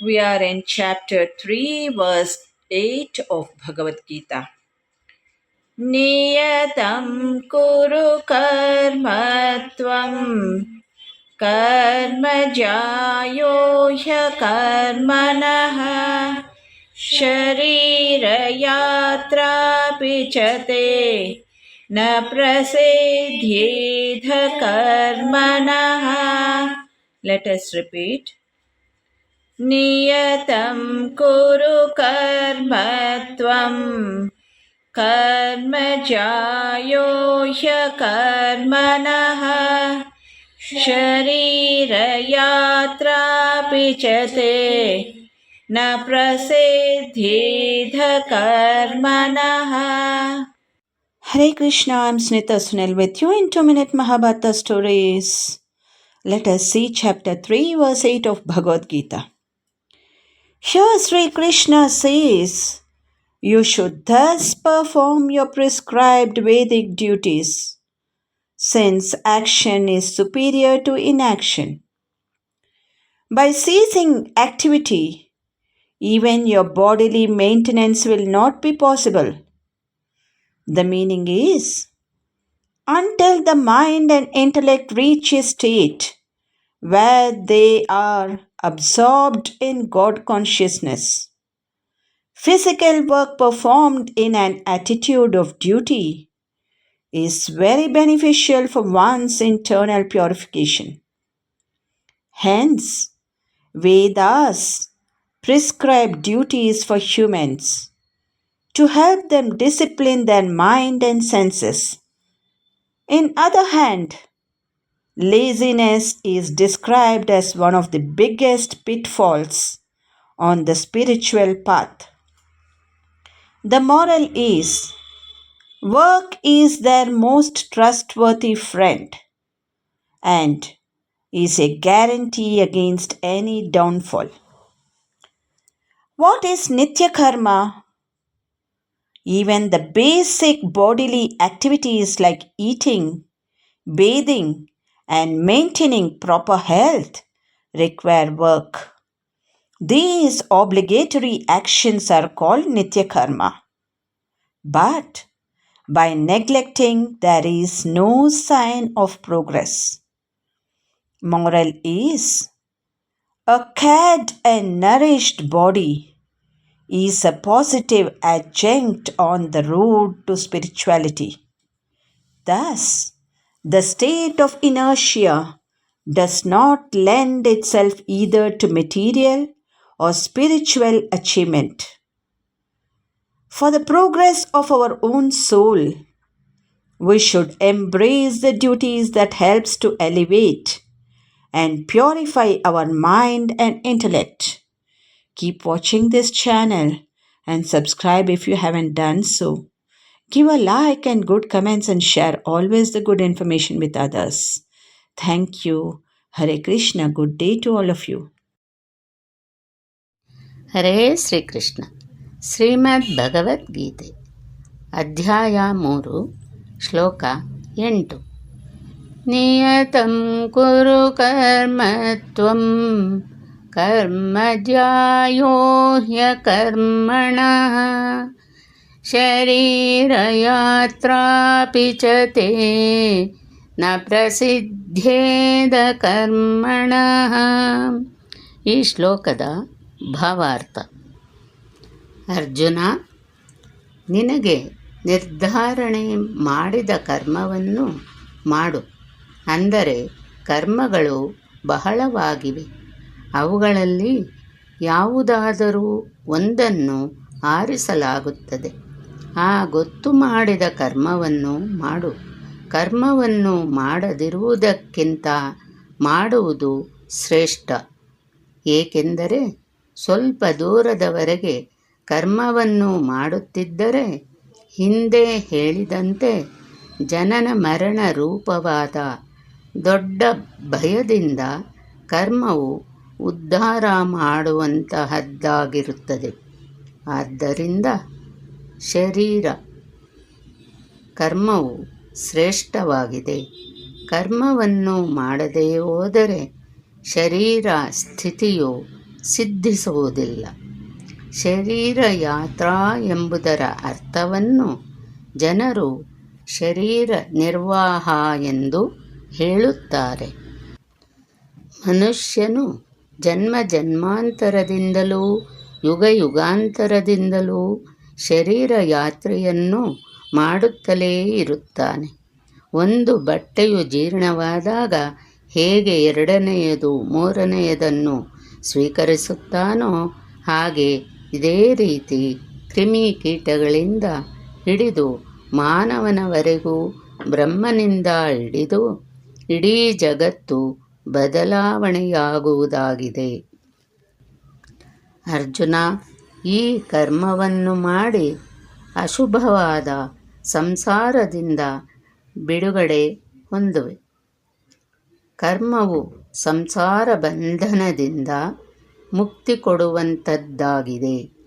We are in chapter 3, verse 8 of Bhagavad Gita. नियतं कुरु कर्म त्वं कर्मजायो ह्यकर्मणः शरीरयात्रापि च ते न प्रसिद्ध्येध कर्मणः Let us repeat. नियतं कुरु कर्म त्वं कर्मजायो ह्यकर्मणः शरीरयात्रापि च ते न प्रसिद्धीध कर्मणः Hare Krishna, I'm Snita Sunil with you in 2 Minute Mahabharata Stories. Let us see chapter 3, verse 8 of Bhagavad Gita. Here Sri Krishna says, You should thus perform your prescribed Vedic duties, since action is superior to inaction. By ceasing activity, even your bodily maintenance will not be possible. The meaning is, until the mind and intellect reach a state where they are absorbed in God consciousness. Physical work performed in an attitude of duty is very beneficial for one's internal purification. Hence, Vedas prescribe duties for humans to help them discipline their mind and senses. In other hand, Laziness is described as one of the biggest pitfalls on the spiritual path. The moral is work is their most trustworthy friend and is a guarantee against any downfall. What is Nitya Karma? Even the basic bodily activities like eating, bathing, and maintaining proper health require work. These obligatory actions are called Nitya Karma. But by neglecting, there is no sign of progress. Moral is a cared and nourished body is a positive adjunct on the road to spirituality. Thus, the state of inertia does not lend itself either to material or spiritual achievement. For the progress of our own soul, we should embrace the duties that helps to elevate and purify our mind and intellect. Keep watching this channel and subscribe if you haven't done so. Give a like and good comments and share always the good information with others. Thank you. Hare Krishna. Good day to all of you. ಹರೇ ಶ್ರೀಕೃಷ್ಣ ಶ್ರೀಮದ್ ಭಗವದ್ಗೀತೆ ಅಧ್ಯಾಯ ಮೂರು ಶ್ಲೋಕ ಎಂಟು ನಿಯತಂ ಕುರು ಕರ್ಮ ತ್ವಂ ಕರ್ಮಜ್ಯಾಯೋ ಹ್ಯಕರ್ಮಣಃ शरीरयात्रापि च ते न ಪ್ರಸಿದ್ಧೇದ ಕರ್ಮಣಃ ಈ ಶ್ಲೋಕದ ಭಾವಾರ್ಥ ಅರ್ಜುನ ನಿನಗೆ ನಿರ್ಧಾರಣೆ ಮಾಡಿದ ಕರ್ಮವನ್ನು ಮಾಡು ಅಂದರೆ ಕರ್ಮಗಳು ಬಹಳವಾಗಿವೆ ಅವುಗಳಲ್ಲಿ ಯಾವುದಾದರೂ ಒಂದನ್ನು ಆರಿಸಲಾಗುತ್ತದೆ ಆ ಗೊತ್ತು ಮಾಡಿದ ಕರ್ಮವನ್ನು ಮಾಡು. ಕರ್ಮವನ್ನು ಮಾಡದಿರುವುದಕ್ಕಿಂತ ಮಾಡುವುದು ಶ್ರೇಷ್ಠ. ಏಕೆಂದರೆ ಸ್ವಲ್ಪ ದೂರದವರೆಗೆ ಕರ್ಮವನ್ನು ಮಾಡುತ್ತಿದ್ದರೆ ಹಿಂದೆ ಹೇಳಿದಂತೆ ಜನನ ಮರಣ ರೂಪವಾದ ದೊಡ್ಡ ಭಯದಿಂದ ಕರ್ಮವು ಉದ್ಧಾರ ಮಾಡುವಂತಹದ್ದಾಗಿರುತ್ತದೆ. ಆದ್ದರಿಂದ ಶರೀರ. ಕರ್ಮವು ಶ್ರೇಷ್ಠವಾಗಿದೆ. ಕರ್ಮವನ್ನು ಮಾಡದೇ ಹೋದರೆ ಶರೀರ ಸ್ಥಿತಿಯು ಸಿದ್ಧಿಸುವುದಿಲ್ಲ. ಶರೀರ ಯಾತ್ರಾ ಎಂಬುದರ ಅರ್ಥವನ್ನು ಜನರು ಶರೀರ ನಿರ್ವಾಹ ಎಂದು ಹೇಳುತ್ತಾರೆ. ಮನುಷ್ಯನು ಜನ್ಮ ಜನ್ಮಾಂತರದಿಂದಲೂ ಯುಗ ಯುಗಾಂತರದಿಂದಲೂ ಶರೀರ ಯಾತ್ರೆಯನ್ನು ಮಾಡುತ್ತಲೇ ಇರುತ್ತಾನೆ. ಒಂದು ಬಟ್ಟೆಯು ಜೀರ್ಣವಾದಾಗ ಹೇಗೆ ಎರಡನೆಯದು ಮೂರನೆಯದನ್ನು ಸ್ವೀಕರಿಸುತ್ತಾನೋ ಹಾಗೆ ಇದೇ ರೀತಿ ಕ್ರಿಮಿಕೀಟಗಳಿಂದ ಹಿಡಿದು ಮಾನವನವರೆಗೂ ಬ್ರಹ್ಮನಿಂದ ಹಿಡಿದು ಇಡೀ ಜಗತ್ತು ಬದಲಾವಣೆಯಾಗುವುದಾಗಿದೆ. ಅರ್ಜುನ ಈ ಕರ್ಮವನ್ನು ಮಾಡಿ ಅಶುಭವಾದ ಸಂಸಾರದಿಂದ ಬಿಡುಗಡೆ ಹೊಂದುವೆ. ಕರ್ಮವು ಸಂಸಾರ ಬಂಧನದಿಂದ ಮುಕ್ತಿ ಕೊಡುವಂಥದ್ದಾಗಿದೆ.